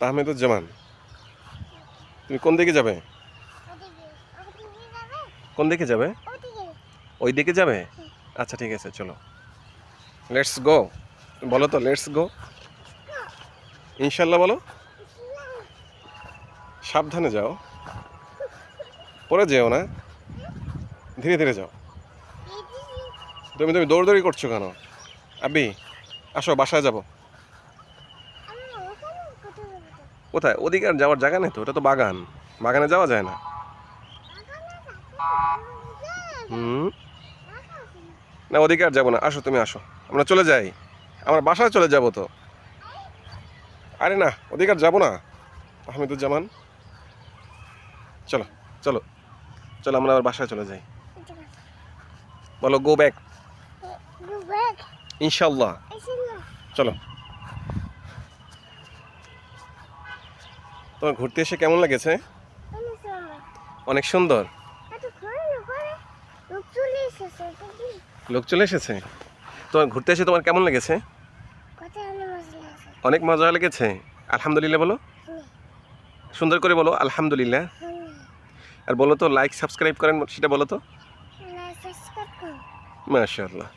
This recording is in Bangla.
তাহমেদুজ্জামান তুমি কোন দিকে যাবে? কোন দিকে যাবে? ওই দিকে যাবে? আচ্ছা ঠিক আছে, চলো। লেটস গো বলো তো লেটস গো ইনশাল্লাহ বলো। সাবধানে যাও। পরে যেও না। ধীরে ধীরে যাও। তুমি তুমি দৌড়দৌড়ি করছ কেন? আবি, আসো, বাসায় যাব। কোথায়? ওদিকে আর যাওয়ার জায়গা নেই তো? ওটা তো বাগান। বাগানে যাওয়া যায় না। হুম। না ওদিকে আর যাব না। আসো তুমি আসো। আমরা চলে যাই। আমরা বাসায় চলে যাব তো। আরে না ওদিকে আর যাব না। আহমেদুজ্জামান। চলো চলো। চলো আমরা আবার বাসায় চলে যাই। বলো গো ব্যাক ইনশাল্লাহ চলো। তোমার ঘুরতে এসে কেমন লেগেছে? অনেক সুন্দর। লোক চলে এসেছে? তোমার ঘুরতে এসে তোমার কেমন লেগেছে? অনেক মজা লেগেছে? আলহামদুলিল্লাহ বলো। সুন্দর করে বলো আলহামদুলিল্লাহ। আর বলো তো লাইক সাবস্ক্রাইব করেন সেটা বলো তো। মাশাআল্লাহ।